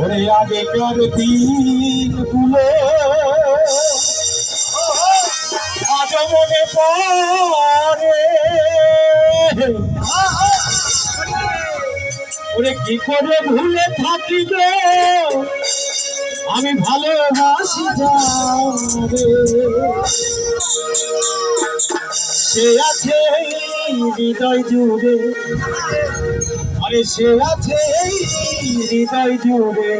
ওরে আগেকার দিনগুলো আজ মনে পড়ে। ওরে কি করে ভুলে থাকি গো? আমি ভালোবাসি সে আছে হৃদয় জুড়ে। সে আছে এই হৃদয় জুড়ে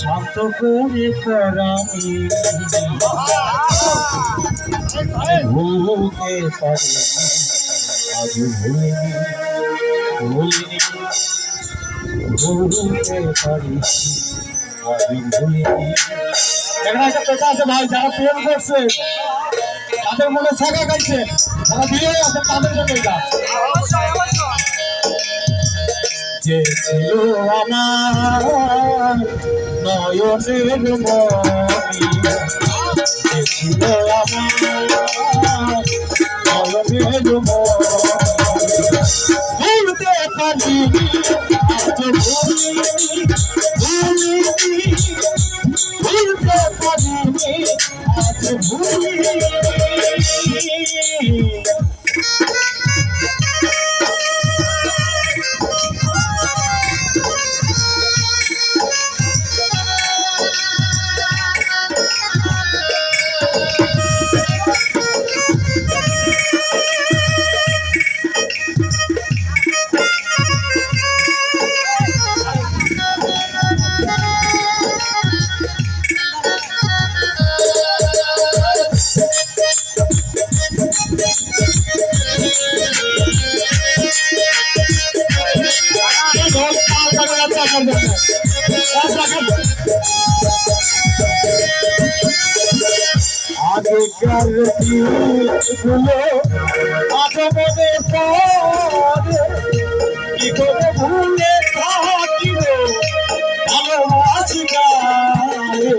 শান্ত করে করামি ভুলতে পারি আজ ভুলিনি ভুলিনি ভুলতে পারি আজ ভুলিনি একটা কথা আছে ভাই, যারা প্রেম করছে, তাদের মনে ছাগা খাইছে। যারা বিয়ে আছে তাদের জন্য এটা যে ছিল আমার নয়নের মনি। যে ছিল আমার নয়নের মনি। ভুলতে পারিনি। আজ ভুলিনি ভুলতে পারিনি আজ ভুলিনি আগেকার দিনগুলো আজ মনে পড়ে কি করে ভুলে থাকিব ভালোবাসি গায়ে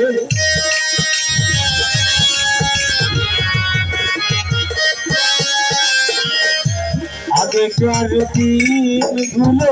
আগেকার দিনগুলো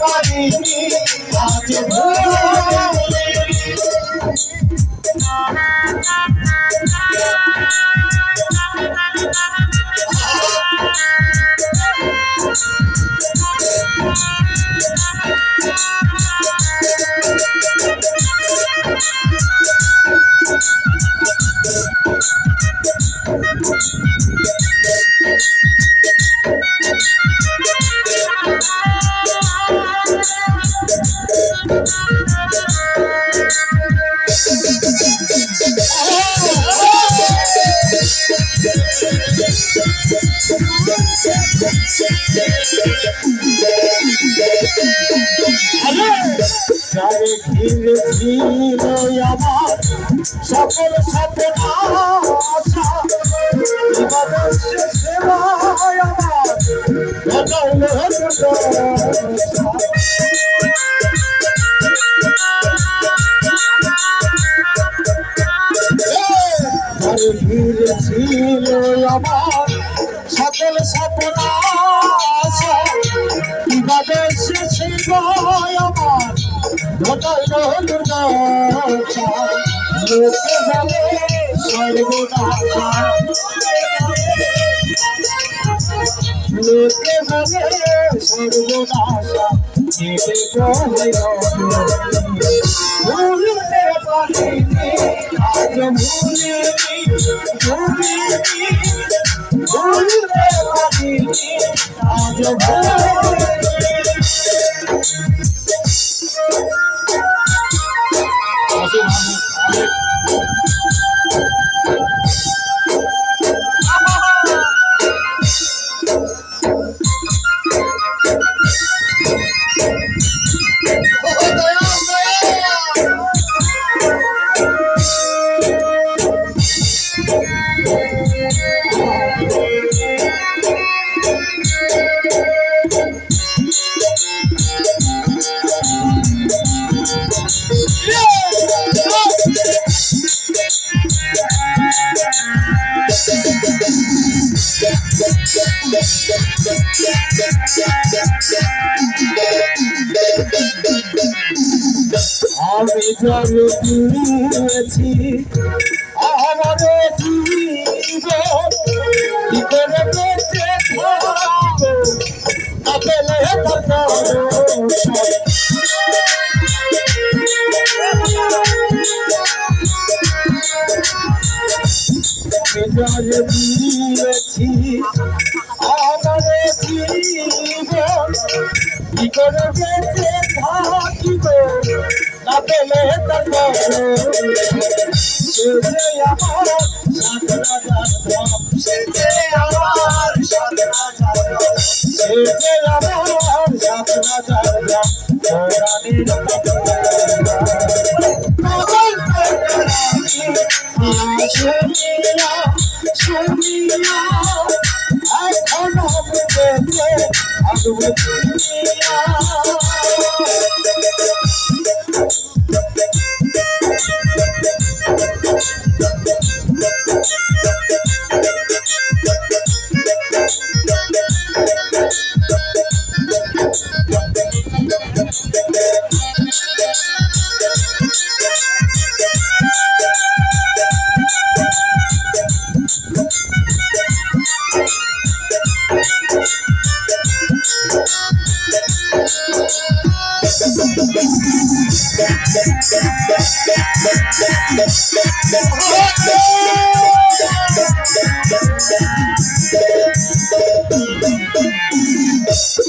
পারিনি আজ ভুলিনি আমার সকল সাপনা ইবাদত শেষে ভাই আমার ঘটাইল দুর্গা সর্বনাশা লোকে বলে সর্বনাশা ভুলতে পারিনি আজ ভুলিনি আমি জল দিয়েছি আমার জীবন, কি করে বেঁচে আপেলে জল দিয়েছি আমার জীবন কি করে বেঁচে পেলে তার সে আমার সে আমার সে আমার শুনিয়া শুনিয়া এখন হবে আগবে শুনিয়া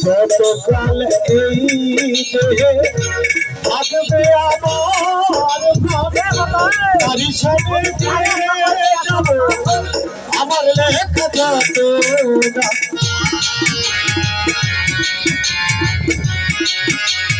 যতকাল এই থাকবে আমার লেখা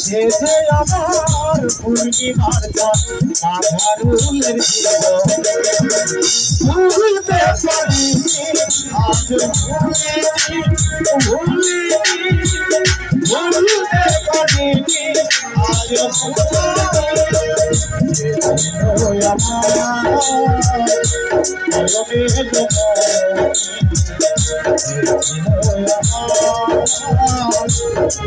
সে যে আমার পূর্ণিমার মাঝারুলের জীবন ভুলতে পারিনি আজ ভুলিনি ভুলতে পারিনি আজ ভুলিনি